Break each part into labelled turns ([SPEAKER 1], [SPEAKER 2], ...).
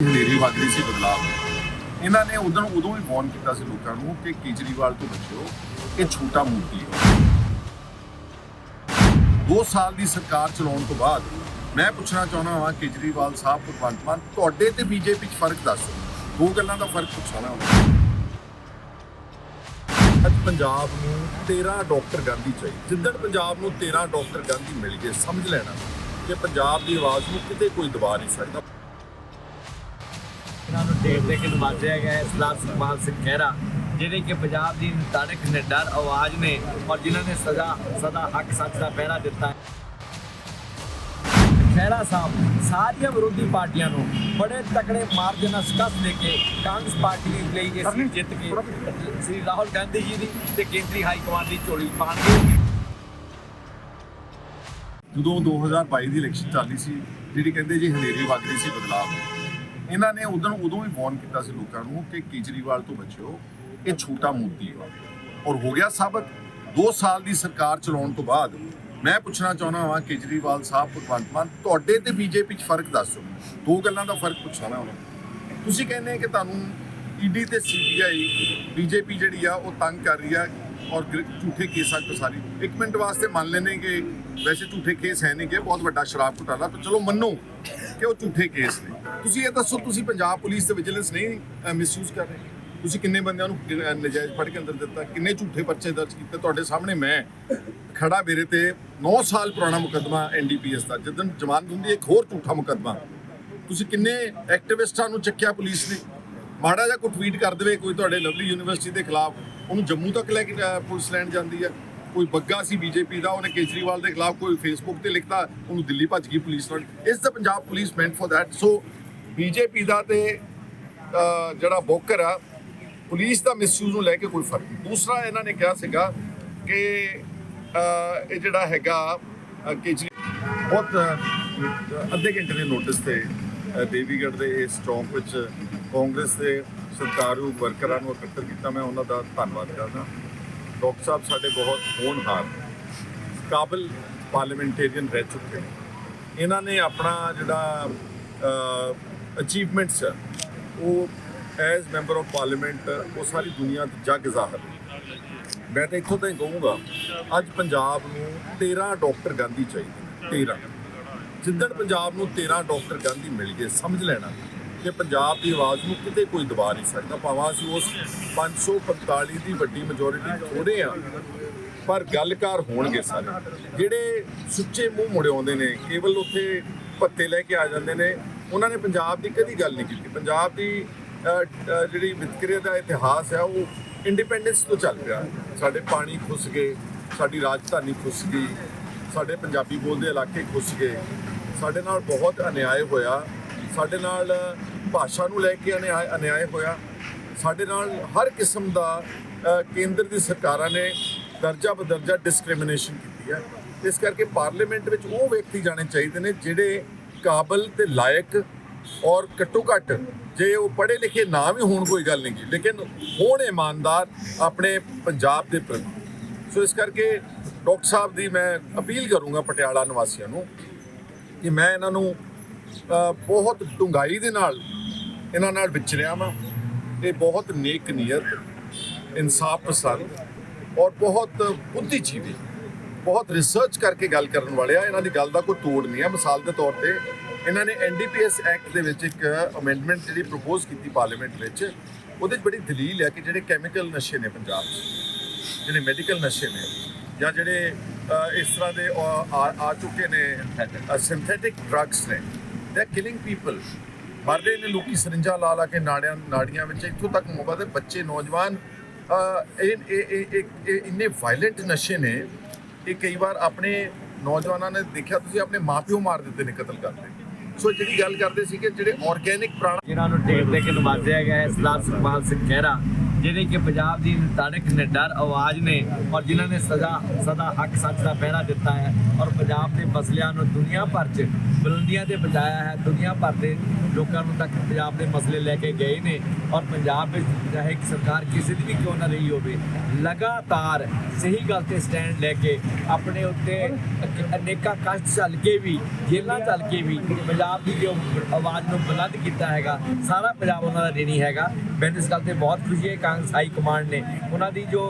[SPEAKER 1] ਹਨੇਰੀ ਵੱਜ ਰਹੀ ਸੀ ਬਦਲਾਅ ਇਹਨਾਂ ਨੇ ਉਦੋਂ ਉਦੋਂ ਹੀ ਫੋਨ ਕੀਤਾ ਸੀ ਲੋਕਾਂ ਨੂੰ ਕਿ ਕੇਜਰੀਵਾਲ ਤੋਂ ਬਚਿਓ, ਇਹ ਛੋਟਾ ਮੂਰਤੀ ਹੈ। 2 ਸਾਲ ਦੀ ਸਰਕਾਰ ਚਲਾਉਣ ਤੋਂ ਬਾਅਦ ਮੈਂ ਪੁੱਛਣਾ ਚਾਹੁੰਦਾ ਹਾਂ ਕੇਜਰੀਵਾਲ ਸਾਹਿਬ, ਭਗਵੰਤ ਮਾਨ, ਤੁਹਾਡੇ ਤੇ ਬੀਜੇਪੀ 'ਚ ਫ਼ਰਕ ਦੱਸੋ ਦੋ ਗੱਲਾਂ ਦਾ ਫ਼ਰਕ ਪੁੱਛਣਾ ਹਾਂ ਅੱਜ ਪੰਜਾਬ ਨੂੰ 13 ਡਾਕਟਰ ਗਾਂਧੀ ਚਾਹੀਦੇ। ਜਿੱਦਣ ਪੰਜਾਬ ਨੂੰ 13 ਡਾਕਟਰ ਗਾਂਧੀ ਮਿਲ ਗਏ, ਸਮਝ ਲੈਣਾ ਕਿ ਪੰਜਾਬ ਦੀ ਆਵਾਜ਼ ਨੂੰ ਕਿਤੇ ਕੋਈ ਦਬਾ ਨਹੀਂ ਸਕਦਾ।
[SPEAKER 2] ਇਹਨਾਂ ਨੂੰ ਟੇਪ ਦੇ ਕੇ ਨਵਾਜਿਆ ਗਿਆ ਹੈ, ਸਰਦਾਰ ਸੁਖਪਾਲ ਸਿੰਘ ਖਹਿਰਾ ਜਿਹੜੇ ਕਿ ਪੰਜਾਬ ਦੀ ਤੜਕ ਨਿਡਰ ਆਵਾਜ਼ ਨੇ ਔਰ ਜਿਨ੍ਹਾਂ ਨੇ ਸਦਾ ਸਦਾ ਹੱਕ ਸੱਚ ਦਾ ਪਹਿਰਾ ਦਿੱਤਾ ਖਹਿਰਾ ਸਾਹਿਬ, ਸਾਰੀਆਂ ਵਿਰੋਧੀ ਪਾਰਟੀਆਂ ਨੂੰ ਬੜੇ ਤਕੜੇ ਮਾਰਜਨ ਨਾਲ ਸ਼ਿਕਸਤ ਦੇ ਕੇ ਕਾਂਗਰਸ ਪਾਰਟੀ ਲਈ ਇਹ ਸੀਟ ਜਿੱਤ ਕੇ ਸ੍ਰੀ ਰਾਹੁਲ ਗਾਂਧੀ ਜੀ ਦੀ ਤੇ ਕੇਂਦਰੀ ਹਾਈ ਕਮਾਂਡ ਦੀ ਝੋਲੀ ਪਾਣਗੇ
[SPEAKER 1] ਜਦੋਂ 2022 ਦੀ ਇਲੈਕਸ਼ਨ ਚੱਲੀ ਸੀ, ਜਿਹੜੀ ਕਹਿੰਦੇ ਜੀ ਹਨੇਰੀ ਵੱਜ ਰਹੀ ਸੀ ਬਦਲਾਅ ਇਹਨਾਂ ਨੇ ਉਦੋਂ ਉਦੋਂ ਹੀ ਵਾਰਨ ਕੀਤਾ ਸੀ ਲੋਕਾਂ ਨੂੰ ਕਿ ਕੇਜਰੀਵਾਲ ਤੋਂ ਬਚਿਓ, ਇਹ ਛੋਟਾ ਮੋਦੀ ਵਾ ਔਰ ਹੋ ਗਿਆ ਸਾਬਤ 2 ਸਾਲ ਦੀ ਸਰਕਾਰ ਚਲਾਉਣ ਤੋਂ ਬਾਅਦ ਮੈਂ ਪੁੱਛਣਾ ਚਾਹੁੰਦਾ ਹਾਂ ਕੇਜਰੀਵਾਲ ਸਾਹਿਬ, ਭਗਵੰਤ ਮਾਨ, ਤੁਹਾਡੇ ਤੇ ਬੀਜੇਪੀ 'ਚ ਫ਼ਰਕ ਦੱਸੋ। ਦੋ ਗੱਲਾਂ ਦਾ ਫ਼ਰਕ ਪੁੱਛਣਾ ਹੁਣ। ਤੁਸੀਂ ਕਹਿੰਦੇ ਕਿ ਤੁਹਾਨੂੰ ਈਡੀ ਤੇ ਸੀਬੀਆਈ ਬੀਜੇਪੀ ਜਿਹੜੀ ਆ, ਉਹ ਤੰਗ ਕਰ ਰਹੀ ਆ ਔਰ ਝੂਠੇ ਕੇਸਾਂ ਤੋਂ ਸਾਰੀ ਇੱਕ ਮਿੰਟ ਵਾਸਤੇ ਮੰਨ ਲੈਨੇ ਕਿ ਵੈਸੇ ਝੂਠੇ ਕੇਸ ਹੈ ਨਹੀਂ ਕਿ ਬਹੁਤ ਵੱਡਾ ਸ਼ਰਾਬ ਘੁਟਾਲਾ। ਪਰ ਚਲੋ ਮੰਨੋ ਕਿ ਉਹ ਝੂਠੇ ਕੇਸ ਨੇ? ਤੁਸੀਂ ਇਹ ਦੱਸੋ ਤੁਸੀਂ ਪੰਜਾਬ ਪੁਲਿਸ ਦੇ ਵਿਜੀਲੈਂਸ ਨਹੀਂ ਮਿਸਯੂਜ਼ ਕਰ ਰਹੇ। ਤੁਸੀਂ ਕਿੰਨੇ ਬੰਦਿਆਂ ਨੂੰ ਅਹ, ਨਜਾਇਜ਼ ਫੜ ਕੇ ਅੰਦਰ ਦਿੱਤਾ? ਕਿੰਨੇ ਝੂਠੇ ਪਰਚੇ ਦਰਜ ਕੀਤੇ? ਤੁਹਾਡੇ ਸਾਹਮਣੇ ਮੈਂ ਖੜਾ ਮੇਰੇ ਤੇ 9 ਸਾਲ ਪੁਰਾਣਾ ਮੁਕੱਦਮਾ ਐਨਡੀਪੀਐਸ ਦਾ। ਜਦੋਂ ਜ਼ਮਾਨਤ ਹੁੰਦੀ ਹੈ, ਇੱਕ ਹੋਰ ਝੂਠਾ ਮੁਕੱਦਮਾ। ਤੁਸੀਂ ਕਿੰਨੇ ਐਕਟਿਵਿਸਟਾਂ ਨੂੰ ਚੱਕਿਆ ਪੁਲਿਸ ਨੇ? ਮਾੜਾ ਜਿਹਾ ਕੋਈ ਟਵੀਟ ਕਰ ਦੇਵੇ ਕੋਈ ਤੁਹਾਡੇ ਲਵਲੀ ਯੂਨੀਵਰਸਿਟੀ ਦੇ ਖਿਲਾਫ। ਉਹਨੂੰ ਜੰਮੂ ਤੱਕ ਲੈ ਕੇ ਅਹ, ਪੁਲਿਸ ਲੈਣ ਜਾਂਦੀ ਹੈ ਕੋਈ ਬੱਗਾ ਸੀ ਬੀਜੇਪੀ ਦਾ, ਉਹਨੇ ਕੇਜਰੀਵਾਲ ਦੇ ਖਿਲਾਫ ਕੋਈ ਫੇਸਬੁੱਕ ਤੇ ਲਿਖਤਾ, ਉਹਨੂੰ ਦਿੱਲੀ ਭੱਜ ਗਈ ਪੁਲਿਸ ਨਾਲ। ਇਸ ਦਾ ਪੰਜਾਬ ਪੁਲਿਸ ਮੈਂਟ ਫॉर दैट ਸੋ ਬੀਜੇਪੀ ਦਾ ਤੇ ਜਿਹੜਾ ਬੋਕਰ ਆ, ਪੁਲਿਸ ਦਾ ਮਿਸਯੂਜ਼ ਨੂੰ ਲੈ ਕੇ ਕੋਈ ਫ਼ਰਕ ਨਹੀਂ। ਦੂਸਰਾ ਇਹਨਾਂ ਨੇ ਕਿਹਾ ਸੀਗਾ ਕਿ ਇਹ ਜਿਹੜਾ ਹੈਗਾ ਕੇਜਰੀ ਬਹੁਤ ਅੱਧੇ ਘੰਟੇ ਦੇ ਨੋਟਿਸ ਤੇ ਦੇਵੀਗੜ ਦੇ ਇਸ ਚੌਂਕ ਵਿੱਚ ਕਾਂਗਰਸ ਦੇ ਸਰਕਾਰੂ ਵਰਕਰਾਂ ਨੂੰ ਇਕੱਤਰ ਕੀਤਾ। ਮੈਂ ਉਹਨਾਂ ਦਾ ਧੰਨਵਾਦ ਕਰਦਾ। ਡਾਕਟਰ ਸਾਹਿਬ, ਸਾਡੇ ਬਹੁਤ ਹੋਣਹਾਰ ਕਾਬਿਲ ਪਾਰਲੀਮੈਂਟੇਰੀਅਨ ਰਹਿ ਚੁੱਕੇ ਨੇ। ਇਹਨਾਂ ਨੇ ਆਪਣਾ ਜਿਹੜਾ ਅਚੀਵਮੈਂਟਸ ਉਹ ਐਜ਼ ਮੈਂਬਰ ਆਫ ਪਾਰਲੀਮੈਂਟ ਉਹ ਸਾਰੀ ਦੁਨੀਆ ਤੇ ਜੱਗ ਜ਼ਾਹਰ ਮੈਂ ਤਾਂ ਇੱਥੋਂ ਤਾਂ ਕਹੂੰਗਾ, ਅੱਜ ਪੰਜਾਬ ਨੂੰ 13 ਡਾਕਟਰ ਗਾਂਧੀ ਚਾਹੀਦੇ ਨੇ 13 ਜਿੱਦਣ ਪੰਜਾਬ ਨੂੰ 13 ਡਾਕਟਰ ਗਾਂਧੀ ਮਿਲ ਗਏ, ਸਮਝ ਲੈਣਾ। ਕਿ ਪੰਜਾਬ ਦੀ ਆਵਾਜ਼ ਨੂੰ ਕਿਤੇ ਕੋਈ ਦਬਾ ਨਹੀਂ ਸਕਦਾ। ਭਾਵੇਂ ਅਸੀਂ ਉਸ 545 ਦੀ ਵੱਡੀ ਮੈਜੋਰਿਟੀ ਥੋੜੇ ਆ ਪਰ ਗੱਲਕਾਰ ਹੋਣਗੇ ਸਾਰੇ। ਜਿਹੜੇ ਸੁੱਚੇ ਮੂੰਹ ਮੁੜਿਆਉਂਦੇ ਨੇ, ਕੇਵਲ ਉੱਥੇ ਪੱਤੇ ਲੈ ਕੇ ਆ ਜਾਂਦੇ ਨੇ, ਉਹਨਾਂ ਨੇ ਪੰਜਾਬ ਦੀ ਕਦੀ ਗੱਲ ਨਹੀਂ ਕੀਤੀ। ਪੰਜਾਬ ਦੀ ਜਿਹੜੀ ਵਿਤਕਰੇ ਦਾ ਇਤਿਹਾਸ ਹੈ, ਉਹ ਇੰਡੀਪੈਂਡੈਂਸ ਤੋਂ ਚੱਲ ਰਿਹਾ ਸਾਡੇ ਪਾਣੀ ਖੁੱਸ ਗਏ, ਸਾਡੀ ਰਾਜਧਾਨੀ ਖੁੱਸ ਗਈ, ਸਾਡੇ ਪੰਜਾਬੀ ਬੋਲਦੇ ਇਲਾਕੇ ਖੁੱਸ ਗਏ। ਸਾਡੇ ਨਾਲ ਬਹੁਤ ਅਨਿਆਏ ਹੋਇਆ। ਸਾਡੇ ਨਾਲ ਭਾਸ਼ਾ ਨੂੰ ਲੈ ਕੇ ਅਨਿਆਏ ਅਨਿਆਏ ਹੋਇਆ। ਸਾਡੇ ਨਾਲ ਹਰ ਕਿਸਮ ਦਾ ਕੇਂਦਰ ਦੀ ਸਰਕਾਰਾਂ ਨੇ ਦਰਜਾ ਬਦਰਜਾ ਡਿਸਕ੍ਰਿਮੀਨੇਸ਼ਨ ਕੀਤੀ ਹੈ। ਇਸ ਕਰਕੇ ਪਾਰਲੀਮੈਂਟ ਵਿੱਚ ਉਹ ਵਿਅਕਤੀ ਜਾਣੇ ਚਾਹੀਦੇ ਨੇ ਜਿਹੜੇ ਕਾਬਲ ਤੇ ਲਾਇਕ ਔਰ ਘੱਟੋ ਘੱਟ ਜੇ ਉਹ ਪੜ੍ਹੇ ਲਿਖੇ ਨਾ ਵੀ ਹੋਣ ਕੋਈ ਗੱਲ ਨਹੀਂ ਗੀ, ਲੇਕਿਨ ਹੋਣ ਇਮਾਨਦਾਰ ਆਪਣੇ ਪੰਜਾਬ ਦੇ ਪ੍ਰਤੀ। ਸੋ ਇਸ ਕਰਕੇ ਡਾਕਟਰ ਸਾਹਿਬ ਦੀ ਮੈਂ ਅਪੀਲ ਕਰੂੰਗਾ ਪਟਿਆਲਾ ਨਿਵਾਸੀਆਂ ਨੂੰ ਕਿ ਮੈਂ ਇਹਨਾਂ ਨੂੰ ਬਹੁਤ ਡੂੰਘਾਈ ਦੇ ਨਾਲ ਇਹਨਾਂ ਨਾਲ ਵਿਚਰਿਆ ਵਾਂ ਇਹ ਬਹੁਤ ਨੇਕ ਨੀਅਤ, ਇਨਸਾਫ ਪਸੰਦ ਔਰ ਬਹੁਤ ਬੁੱਧੀਜੀਵੀ, ਬਹੁਤ ਰਿਸਰਚ ਕਰਕੇ ਗੱਲ ਕਰਨ ਵਾਲੇ ਆ ਇਹਨਾਂ ਦੀ ਗੱਲ ਦਾ ਕੋਈ ਤੋੜ ਨਹੀਂ ਆ। ਮਿਸਾਲ ਦੇ ਤੌਰ ਤੇ ਇਹਨਾਂ ਨੇ ਐਨਡੀਪੀਐਸ ਐਕਟ ਦੇ ਵਿੱਚ ਇੱਕ ਅਮੈਂਡਮੈਂਟ ਜਿਹੜੀ ਪ੍ਰਪੋਜ਼ ਕੀਤੀ ਪਾਰਲੀਮੈਂਟ ਵਿੱਚ, ਉਹਦੇ 'ਚ ਬੜੀ ਦਲੀਲ ਹੈ ਕਿ ਜਿਹੜੇ ਕੈਮੀਕਲ ਨਸ਼ੇ ਨੇ ਪੰਜਾਬ 'ਚ, ਜਿਹੜੇ ਮੈਡੀਕਲ ਨਸ਼ੇ ਨੇ ਜਾਂ ਜਿਹੜੇ ਇਸ ਤਰ੍ਹਾਂ ਦੇ ਆ ਚੁੱਕੇ ਨੇ ਸਿੰਥੈਟਿਕ ਡਰੱਗਸ ਨੇ ਦੇ ਕਿਲਿੰਗ ਪੀਪਲ ਮਰਦੇ ਨੇ ਲੋਕੀ ਸਰਿੰਜਾਂ ਲਾ ਲਾ ਕੇ ਨਾੜੀਆਂ ਨਾੜੀਆਂ ਵਿੱਚ ਇੱਥੋਂ ਤੱਕ ਮੋਬਾ ਦੇ ਬੱਚੇ, ਨੌਜਵਾਨ ਇਹ ਇਹ ਇਹ- ਇੰਨੇ ਵਾਇਲੈਂਟ ਨਸ਼ੇ ਨੇ ਇਹ ਕਈ ਵਾਰ ਆਪਣੇ ਨੌਜਵਾਨਾਂ ਨੇ ਦੇਖਿਆ, ਤੁਸੀਂ ਆਪਣੇ ਮਾਪਿਓ ਮਾਰ ਦਿੱਤੇ ਨੇ ਕਤਲ ਕਰਦੇ। ਸੋ ਜਿਹੜੀ ਗੱਲ ਕਰਦੇ ਸੀ ਕਿ ਜਿਹੜੇ ਆਰਗੇਨਿਕ ਪ੍ਰਾਣ
[SPEAKER 2] ਜਿਨ੍ਹਾਂ ਨੂੰ ਟੇਪ ਦੇ ਕੇ ਨਵਾਜਿਆ ਗਿਆ ਹੈ, ਸਰਦਾਰ ਸੁਖਪਾਲ ਸਿੰਘ ਖਹਿਰਾ। ਜਿਹੜੇ ਕਿ ਪੰਜਾਬ ਦੀ ਨਿਤਾੜਕ ਨਿਡਰ ਆਵਾਜ਼ ਨੇ ਔਰ ਜਿਨ੍ਹਾਂ ਨੇ ਸਦਾ ਸਦਾ ਹੱਕ ਸੱਚ ਦਾ ਪਹਿਰਾ ਦਿੱਤਾ ਹੈ ਔਰ ਪੰਜਾਬ ਦੇ ਮਸਲਿਆਂ ਨੂੰ ਦੁਨੀਆ ਭਰ 'ਚ ਬੁਲੰਦੀਆਂ ਤੇ ਪਹੁੰਚਾਇਆ ਹੈ, ਦੁਨੀਆ ਭਰ ਦੇ ਲੋਕਾਂ ਨੂੰ ਤੱਕ ਪੰਜਾਬ ਦੇ ਮਸਲੇ ਲੈ ਕੇ ਗਏ ਨੇ ਔਰ ਪੰਜਾਬ ਵਿੱਚ ਚਾਹੇ ਸਰਕਾਰ ਕਿਸੇ ਦੀ ਵੀ ਕਿਉਂ ਨਾ ਰਹੀ ਹੋਵੇ, ਲਗਾਤਾਰ ਸਹੀ ਗੱਲ ਤੇ ਸਟੈਂਡ ਲੈ ਕੇ ਆਪਣੇ ਉੱਤੇ ਅਨੇਕਾਂ ਕਸ਼ਟ ਚੱਲ ਕੇ ਵੀ ਜੇਲਾਂ ਚੱਲ ਕੇ ਵੀ ਪੰਜਾਬ ਦੀ ਜੋ ਆਵਾਜ਼ ਨੂੰ ਬੁਲੰਦ ਕੀਤਾ ਹੈਗਾ, ਸਾਰਾ ਪੰਜਾਬ ਉਹਨਾਂ ਦਾ ਰਿਣੀ ਹੈਗਾ। ਮੈਨੂੰ ਇਸ ਗੱਲ ਤੇ ਬਹੁਤ ਖੁਸ਼ੀ ਹੈ ਕਾਂਗਰਸ ਹਾਈ ਕਮਾਂਡ ਨੇ। ਉਹਨਾਂ ਦੀ ਜੋ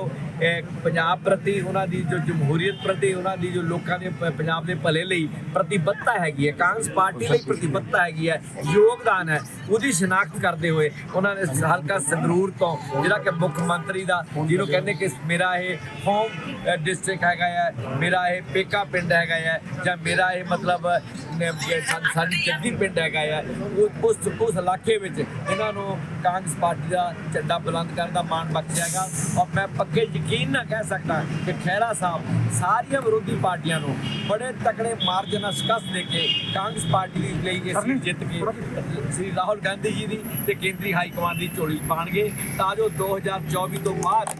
[SPEAKER 2] ਪੰਜਾਬ ਪ੍ਰਤੀ ਉਹਨਾਂ ਦੀ ਜੋ ਜਮਹੂਰੀਅਤ ਪ੍ਰਤੀ ਉਹਨਾਂ ਦੀ ਜੋ ਲੋਕਾਂ ਦੇ ਪੰਜਾਬ ਦੇ ਭਲੇ ਲਈ ਪ੍ਰਤੀਬੱਧਤਾ ਹੈਗੀ ਹੈ। ਕਾਂਗਰਸ ਪਾਰਟੀ ਲਈ ਪ੍ਰਤੀਬੱਧਤਾ ਹੈਗੀ ਹੈ। ਯੋਗਦਾਨ ਹੈ। ਉਹਦੀ ਸ਼ਨਾਖਤ ਕਰਦੇ ਹੋਏ ਉਹਨਾਂ ਨੇ ਹਲਕਾ ਸੰਗਰੂਰ ਤੋਂ ਜਿਹੜਾ ਕਿ ਮੁੱਖ ਮੰਤਰੀ ਦਾ, ਜਿਹਨੂੰ ਕਹਿੰਦੇ ਕਿ ਮੇਰਾ ਇਹ ਹੋਮ ਡਿਸਟ੍ਰਿਕਟ ਹੈਗਾ ਹੈ, ਮੇਰਾ ਇਹ ਪੇਕਾ ਪਿੰਡ ਹੈਗਾ ਹੈ, ਜਾਂ ਮੇਰਾ ਇਹ ਮਤਲਬ ਨ- ਸਾਡੀ ਜੱਦੀ ਪਿੰਡ ਹੈਗਾ ਹੈ। ਉਹ- ਉਸ ਉਸ ਇਲਾਕੇ ਵਿੱਚ ਇਹਨਾਂ ਨੂੰ ਕਾਂਗਰਸ ਪਾਰਟੀ ਦਾ ਝੰਡਾ ਬੁਲੰਦ ਕਰਨ ਦਾ ਮਾਣ ਬਖਸ਼ਿਆ ਹੈਗਾ ਔਰ ਮੈਂ ਪੱਕੇ ਯਕੀਨ ਨਾਲ ਕਹਿ ਸਕਦਾ ਕਿ ਖਹਿਰਾ ਸਾਹਿਬ ਸਾਰੀਆਂ ਵਿਰੋਧੀ ਪਾਰਟੀਆਂ ਨੂੰ ਬੜੇ ਤਕੜੇ ਮਾਰਜਨ ਨਾਲ ਸ਼ਿਕਸਤ ਦੇ ਕੇ ਕਾਂਗਰਸ ਪਾਰਟੀ ਦੀ ਲਈ ਇਹ ਸੀਟ ਜਿੱਤ ਕੇ ਸ੍ਰੀ ਰਾਹੁਲ ਗਾਂਧੀ ਜੀ ਦੀ ਤੇ ਕੇਂਦਰੀ ਹਾਈ ਕਮਾਂਡ ਦੀ ਝੋਲੀ ਪਾਣਗੇ ਤਾਂ ਜੋ 2024 ਤੋਂ ਬਾਅਦ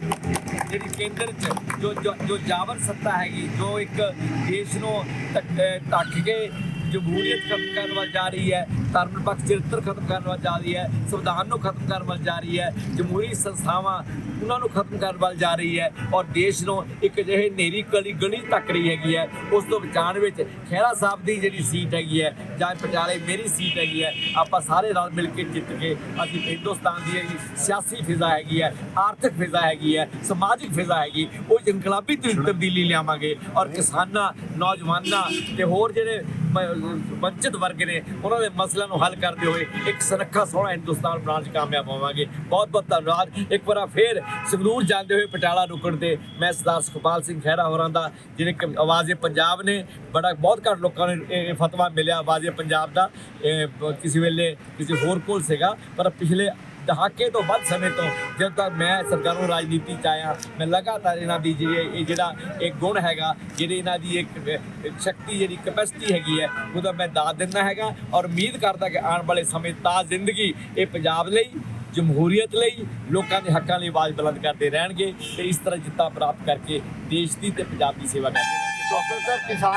[SPEAKER 2] ਜਿਹੜੀ ਕੇਂਦਰ 'ਚ ਜੋ ਜੋ- ਜੋ ਜਾਬਰ ਸੱਤਾ ਹੈਗੀ ਜੋ ਇੱਕ ਦੇਸ਼ ਨੂੰ ਢੱਕ ਕੇ ਜਮਹੂਰੀਅਤ ਖਤਮ ਕਰਨ ਵੱਲ ਜਾ ਰਹੀ ਹੈ, ਧਰਮ ਪੱਖ ਚਰਿੱਤਰ ਖਤਮ ਕਰਨ ਵੱਲ ਜਾ ਰਹੀ ਹੈ, ਸੰਵਿਧਾਨ ਨੂੰ ਖਤਮ ਕਰਨ ਵੱਲ ਜਾ ਰਹੀ ਹੈ, ਜਮਹੂਰੀ ਸੰਸਥਾਵਾਂ ਉਹਨਾਂ ਨੂੰ ਖਤਮ ਕਰਨ ਵੱਲ ਜਾ ਰਹੀ ਹੈ ਔਰ ਦੇਸ਼ ਨੂੰ ਇੱਕ ਜਿਹੇ ਨੇਰੀ ਗਲੀ ਗਲੀ ਤੱਕ ਰਹੀ ਹੈਗੀ ਹੈ, ਉਸ ਤੋਂ ਬਚਾਉਣ ਵਿੱਚ ਖਹਿਰਾ ਸਾਹਿਬ ਦੀ ਜਿਹੜੀ ਸੀਟ ਹੈਗੀ ਹੈ ਜਾਂ ਪਟਿਆਲੇ ਮੇਰੀ ਸੀਟ ਹੈਗੀ ਹੈ, ਆਪਾਂ ਸਾਰੇ ਰਲ ਮਿਲ ਕੇ ਜਿੱਤ ਕੇ ਅਸੀਂ ਹਿੰਦੁਸਤਾਨ ਦੀ ਜਿਹੜੀ ਸਿਆਸੀ ਫਿਜ਼ਾ ਹੈਗੀ ਹੈ, ਆਰਥਿਕ ਫਿਜ਼ਾ ਹੈਗੀ ਹੈ, ਸਮਾਜਿਕ ਫਿਜ਼ਾ ਹੈਗੀ, ਉਹ ਇਨਕਲਾਬੀ ਤਬਦੀਲੀ ਲਿਆਵਾਂਗੇ ਔਰ ਕਿਸਾਨਾਂ, ਨੌਜਵਾਨਾਂ ਤੇ ਹੋਰ ਜਿਹੜੇ ਵੰਚਿਤ ਵਰਗ ਨੇ, ਉਹਨਾਂ ਦੇ ਮਸਲਿਆਂ ਨੂੰ ਹੱਲ ਕਰਦੇ ਹੋਏ ਇੱਕ ਸੁਨੱਖਾ ਸੋਹਣਾ ਹਿੰਦੁਸਤਾਨ ਬਣਾਉਣ 'ਚ ਕਾਮਯਾਬ ਹੋਵਾਂਗੇ। ਬਹੁਤ ਬਹੁਤ ਧੰਨਵਾਦ। ਇੱਕ ਵਾਰ ਫੇਰ ਸੰਗਰੂਰ ਜਾਂਦੇ ਹੋਏ ਪਟਿਆਲਾ ਰੁਕਣ ਤੇ ਮੈਂ ਸਰਦਾਰ ਸੁਖਪਾਲ ਸਿੰਘ ਖਹਿਰਾ ਹੋਰਾਂ ਦਾ ਜਿਹੜੇ ਕਿ ਆਵਾਜ਼ੇ ਪੰਜਾਬ ਨੇ, ਬੜਾ ਬਹੁਤ ਘੱਟ ਲੋਕਾਂ ਨੂੰ ਇਹ ਫਤਵਾ ਮਿਲਿਆ ਆਵਾਜ਼ੇ ਪੰਜਾਬ ਦਾ। ਕਿਸੇ ਵੇਲੇ ਕਿਸੇ ਹੋਰ ਕੋਲ ਸੀਗਾ, ਪਰ ਪਿਛਲੇ ਦਹਾਕੇ ਤੋਂ ਵੱਧ ਸਮੇਂ ਤੋਂ ਜਦ ਤੱਕ ਮੈਂ ਸਰਕਾਰੂ ਰਾਜਨੀਤੀ ਚ ਆਇਆ, ਮੈਂ ਲਗਾਤਾਰ ਇਹਨਾਂ ਦੀ ਜਿਹੜੀ ਇਹ ਜਿਹੜਾ ਇੱਕ ਗੁਣ ਹੈਗਾ, ਜਿਹੜੀ ਇਹਨਾਂ ਦੀ ਇੱਕ ਸ਼ਕਤੀ, ਜਿਹੜੀ ਕਪੈਸਿਟੀ ਹੈਗੀ ਹੈ, ਉਹਦਾ ਮੈਂ ਦਾਦ ਦਿੰਦਾ ਹੈਗਾ ਔਰ ਉਮੀਦ ਕਰਦਾ ਕਿ ਆਉਣ ਵਾਲੇ ਸਮੇਂ ਤਾਂ ਜ਼ਿੰਦਗੀ ਇਹ ਪੰਜਾਬ ਲਈ, ਜਮਹੂਰੀਅਤ ਲਈ ਲੋਕਾਂ ਦੇ ਹੱਕਾਂ ਲਈ ਆਵਾਜ਼ ਬੁਲੰਦ ਕਰਦੇ ਰਹਿਣਗੇ ਤੇ ਇਸ ਤਰ੍ਹਾਂ ਜਿੱਤਾਂ ਪ੍ਰਾਪਤ ਕਰਕੇ ਦੇਸ਼ ਦੀ ਤੇ ਪੰਜਾਬ ਦੀ ਸੇਵਾ ਕਰਦੇ ਰਹਿਣਗੇ।
[SPEAKER 3] ਡਾਕਟਰ ਸਾਹਿਬ, ਕਿਸਾਨ